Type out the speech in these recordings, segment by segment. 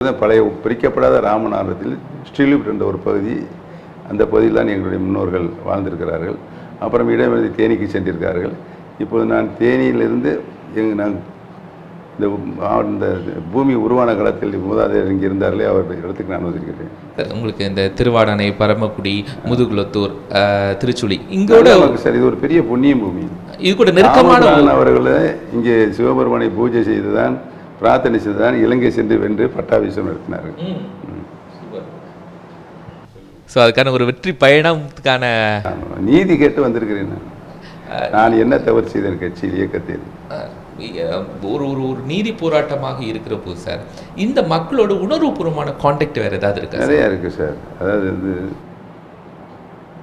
பழைய பிரிக்கப்படாத ராமநாதத்தில் ஸ்ரீலிப்ட் என்ற ஒரு பகுதி அந்த பகுதியில் தான் எங்களுடைய முன்னோர்கள் வாழ்ந்திருக்கிறார்கள். அப்புறம் இடைவெளி தேனிக்கு சென்றிருக்கார்கள் இப்போது நான் தேனியிலிருந்து எங் நான் இந்த இந்த பூமி உருவான காலத்தில் மூதாதையர் இங்கே இருந்தார்களே அவர் இடத்துக்கு நான் வந்திருக்கிறேன். உங்களுக்கு இந்த திருவாடனை பரமக்குடி முதுகுளத்தூர் அஹ், திருச்சுழி இங்கோட சார். இது ஒரு பெரிய புண்ணிய பூமி. இது கூட நெருக்கமான அவர்களை இங்கே சிவபெருமானை பூஜை செய்துதான் பிரார்த்தனை செய்துதான் இலங்கை சென்று வென்று பட்டாபிஷேகம் நடத்தினார்கள். ஸோ அதுக்கான ஒரு வெற்றி பயணத்துக்கான நீதி கேட்டு வந்திருக்கிறேன் நான். நான் என்ன தவறு செய்தேன் கட்சியில் இயக்கத்தில்? ஒரு ஒரு ஒரு நீதி போராட்டமாக இருக்கிற போது சார் இந்த மக்களோட உணர்வுபூர்வமான காண்டாக்ட் வேற ஏதாவது இருக்கா? நிறையா இருக்குது சார். அதாவது வந்து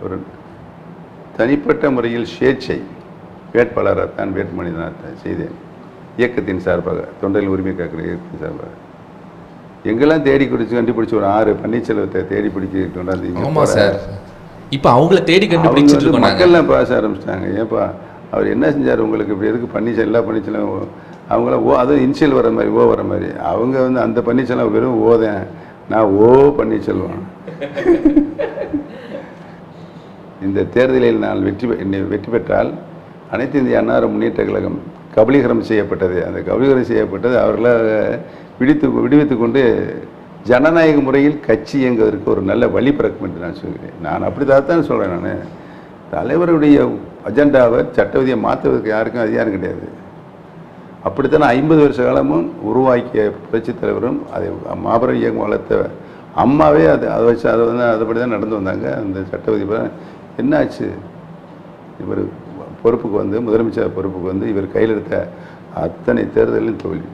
ஒரு தனிப்பட்ட முறையில் சுயேட்சை வேட்பாளராக தான் வேட்புமனி நான் செய்தேன். இயக்கத்தின் சார்பாக தொண்டர்கள் உரிமை காக்கிற இயக்கத்தின் சார்பாக. எங்கெல்லாம் தேடி பிடிச்சி கண்டுபிடிச்சி ஒரு ஆறு பன்னீர்செல்வத்தை தேடி பிடிச்சி கொண்டாந்து இங்க ஆமா போட- சார். இப்போ அவங்கள தேடி கண்டுபிடிச்சிட்டு மக்கள்லாம் பேச ஆரம்பிச்சிட்டாங்க. ஏப்பா அவர் என்ன செஞ்சார் உங்களுக்கு? இப்படி எதுக்கு பன்னீர்செல்வம் எல்லா பன்னீர்செல்வம் அவங்களாம் ஓ அதுவும் இன்சியல் வர மாதிரி ஓ வர மாதிரி. அவங்க வந்து அந்த பன்னீர்செல்வம் வெறும் ஓதேன் நான் ஓ பன்னீர்செல்வம். இந்த தேர்தலில் நான் வெற்றி என்னை வெற்றி பெற்றால் அனைத்து இந்திய அன்னார முன்னேற்ற கழகம் கபலீகரம் செய்யப்பட்டது. அந்த கபலீகரம் செய்யப்பட்டது அவர்களை விடுத்து விடுவித்து கொண்டு ஜனநாயக முறையில் கட்சி இயங்குவதற்கு ஒரு நல்ல வழி பிறக்கும் என்று நான் சொல்கிறேன். நான் அப்படி தான் சொல்கிறேன் நான். தலைவருடைய அஜெண்டாவை சட்டவிதியை மாற்றுவதற்கு யாருக்கும் அதிகாரம் கிடையாது. அப்படித்தான் ஐம்பது வருஷ காலமும் உருவாக்கிய புரட்சி தலைவரும் அதை மாபெரும் இயக்கம் வளர்த்த அம்மாவே அது அதை வச்சு அதை வந்து அதுபடி தான் நடந்து வந்தாங்க. அந்த சட்ட விதி என்னாச்சு? இவர் பொறுப்புக்கு வந்து முதலமைச்சர் பொறுப்புக்கு வந்து இவர் கையில் எடுத்த அத்தனை தேர்தலில் தோல்வி.